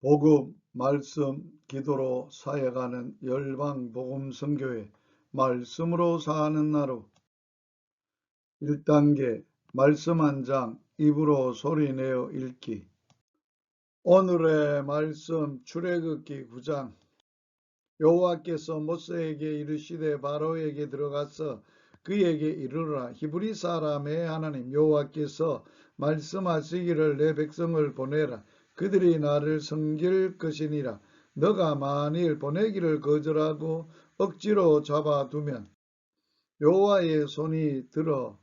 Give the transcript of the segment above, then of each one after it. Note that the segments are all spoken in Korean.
복음, 말씀, 기도로 사역하는 열방 복음 선교회 말씀으로 사는 나루. 1단계 말씀 한 장 입으로 소리내어 읽기. 오늘의 말씀 출애굽기 9장. 여호와께서 모세에게 이르시되 바로에게 들어가서 그에게 이르라. 히브리 사람의 하나님 여호와께서 말씀하시기를 내 백성을 보내라 그들이 나를 섬길 것이니라. 너가 만일 보내기를 거절하고 억지로 잡아두면 여호와의 손이 들어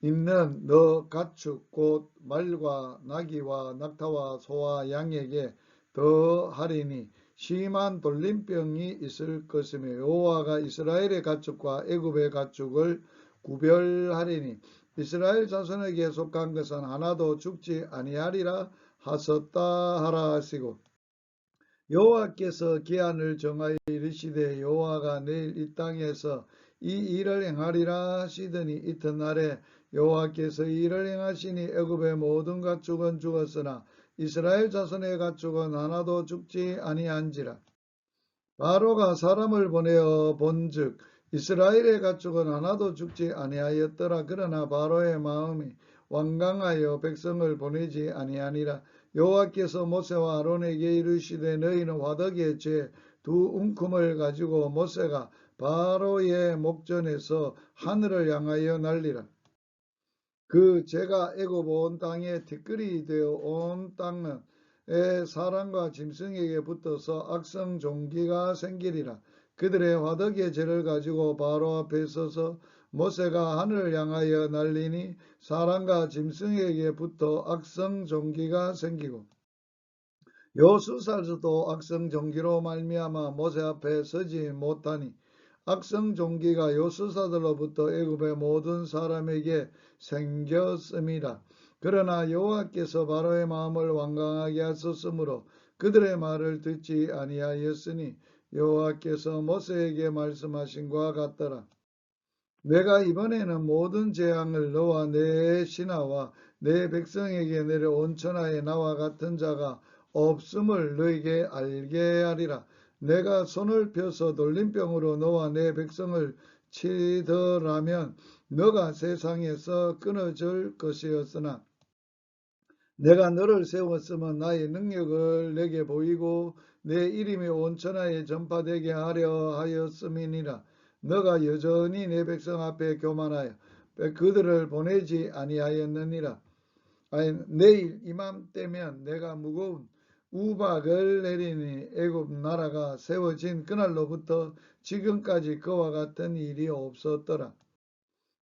있는 너 가축 곧 말과 나귀와 낙타와 소와 양에게 더하리니 심한 돌림병이 있을 것이며 여호와가 이스라엘의 가축과 애굽의 가축을 구별하리니 이스라엘 자손에게 속한 것은 하나도 죽지 아니하리라 하셨다 하라 하시고 여호와께서 기한을 정하여 이르시되 여호와가 내일 이 땅에서 이 일을 행하리라 하시더니 이튿날에 여호와께서 이 일을 행하시니 애굽의 모든 가축은 죽었으나 이스라엘 자손의 가축은 하나도 죽지 아니한지라. 바로가 사람을 보내어 본즉 이스라엘의 가축은 하나도 죽지 아니하였더라. 그러나 바로의 마음이 완강하여 백성을 보내지 아니하니라 여호와께서 모세와 아론에게 이르시되 너희는 화덕의 죄두 움큼을 가지고 모세가 바로의 목전에서 하늘을 향하여 날리라. 그 죄가 애굽 온 땅에 티끌이 되어 온 땅에 사람과 짐승에게 붙어서 악성 종기가 생기리라. 그들의 화덕의 죄를 가지고 바로 앞에 서서 모세가 하늘을 향하여 날리니 사람과 짐승에게 붙어 악성 종기가 생기고 요수살도 악성 종기로 말미암아 모세 앞에 서지 못하니 악성 종기가 요수사들로부터 애굽의 모든 사람에게 생겼음이라. 그러나 여호와께서 바로의 마음을 완강하게 하셨으므로 그들의 말을 듣지 아니하였으니 여호와께서 모세에게 말씀하신 것 같더라. 내가 이번에는 모든 재앙을 너와 내 신하와 내 백성에게 내려온 천하에 나와 같은 자가 없음을 너에게 알게 하리라. 내가 손을 펴서 돌림병으로 너와 내 백성을 치더라면 너가 세상에서 끊어질 것이었으나 내가 너를 세웠으면 나의 능력을 내게 보이고 내 이름이 온 천하에 전파되게 하려 하였음이니라. 너가 여전히 내 백성 앞에 교만하여 그들을 보내지 아니하였느니라. 아니, 내일 이맘때면 내가 무거운 우박을 내리니 애굽 나라가 세워진 그날로부터 지금까지 그와 같은 일이 없었더라.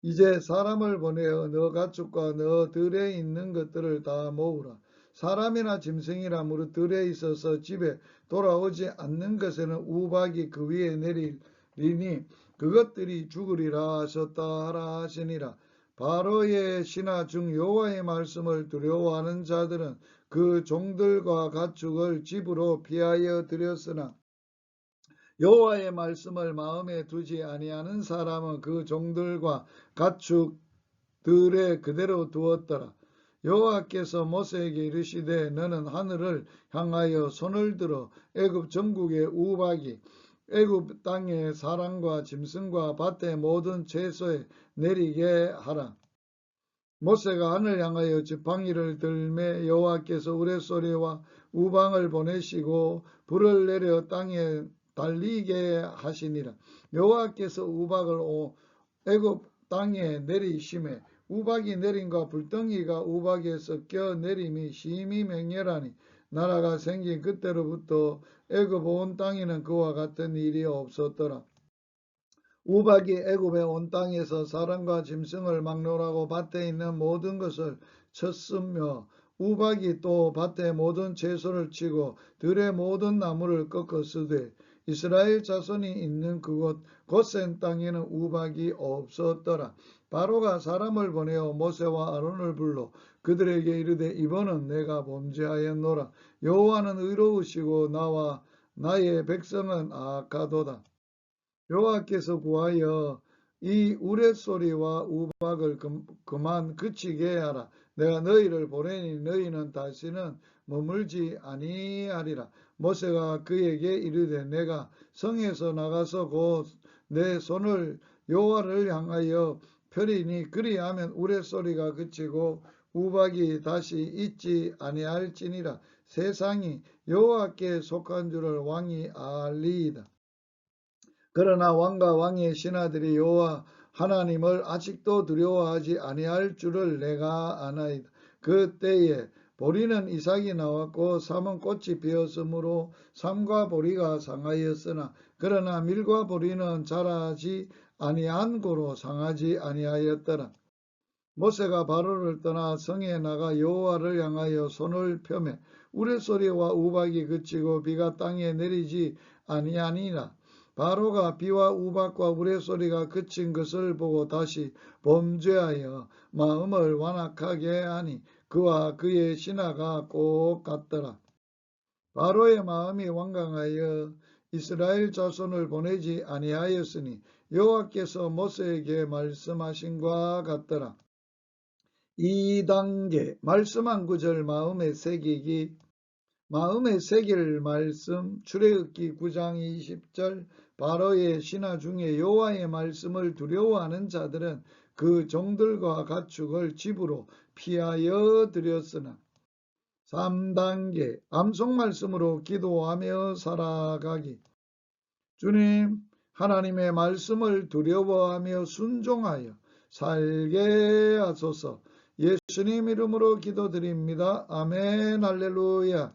이제 사람을 보내어 너 가축과 너 들에 있는 것들을 다 모으라. 사람이나 짐승이나 무릇 들에 있어서 집에 돌아오지 않는 것에는 우박이 그 위에 내리니 그것들이 죽으리라 하셨다 하라 하시니라. 바로의 신하 중 여호와의 말씀을 두려워하는 자들은 그 종들과 가축을 집으로 피하여 들였으나 여호와의 말씀을 마음에 두지 아니하는 사람은 그 종들과 가축들에 그대로 두었더라. 여호와께서 모세에게 이르시되 너는 하늘을 향하여 손을 들어 애굽 전국의 우박이 애굽 땅의 사람과 짐승과 밭의 모든 채소에 내리게 하라. 모세가 하늘 향하여 지팡이를 들매 여호와께서 우레소리와 우방을 보내시고 불을 내려 땅에 달리게 하시니라. 여호와께서 우박을 애굽 땅에 내리심에 우박이 내림과 불덩이가 우박에 섞여 내림이 심히 맹렬하니 나라가 생긴 그때로부터 애굽 온 땅에는 그와 같은 일이 없었더라. 우박이 애굽의 온 땅에서 사람과 짐승을 막론하고 밭에 있는 모든 것을 쳤으며 우박이 또 밭의 모든 채소를 치고 들의 모든 나무를 꺾었으되 이스라엘 자손이 있는 그곳 고센 땅에는 우박이 없었더라. 바로가 사람을 보내어 모세와 아론을 불러 그들에게 이르되 이번은 내가 범죄하였노라. 여호와는 의로우시고 나와 나의 백성은 악하도다. 여호와께서 구하여 이 우레소리와 우박을 그만 그치게 하라. 내가 너희를 보내니 너희는 다시는 머물지 아니하리라. 모세가 그에게 이르되 내가 성에서 나가서 곧 내 손을 여호와를 향하여 펴리니 그리하면 우레소리가 그치고 우박이 다시 있지 아니할지니라. 세상이 여호와께 속한 줄을 왕이 알리이다. 그러나 왕과 왕의 신하들이 여호와 하나님을 아직도 두려워하지 아니할 줄을 내가 아나이다. 그때에 보리는 이삭이 나왔고 삼은 꽃이 피었으므로 삼과 보리가 상하였으나 그러나 밀과 보리는 자라지 아니한 고로 상하지 아니하였더라. 모세가 바로를 떠나 성에 나가 여호와를 향하여 손을 펴매 우레소리와 우박이 그치고 비가 땅에 내리지 아니하니라. 바로가 비와 우박과 우레소리가 그친 것을 보고 다시 범죄하여 마음을 완악하게 하니 그와 그의 신하가 꼭 같더라. 바로의 마음이 완강하여 이스라엘 자손을 보내지 아니하였으니 여호와께서 모세에게 말씀하신 과 같더라. 2단계 말씀한 구절 마음에 새기기 마음에 새길 말씀 출애굽기 9장 20절 바로의 신하 중에 여호와의 말씀을 두려워하는 자들은 그 종들과 가축을 집으로 피하여 들였으나 3단계 암송 말씀으로 기도하며 살아가기. 주님 하나님의 말씀을 두려워하며 순종하여 살게 하소서. 예수님 이름으로 기도드립니다. 아멘. 할렐루야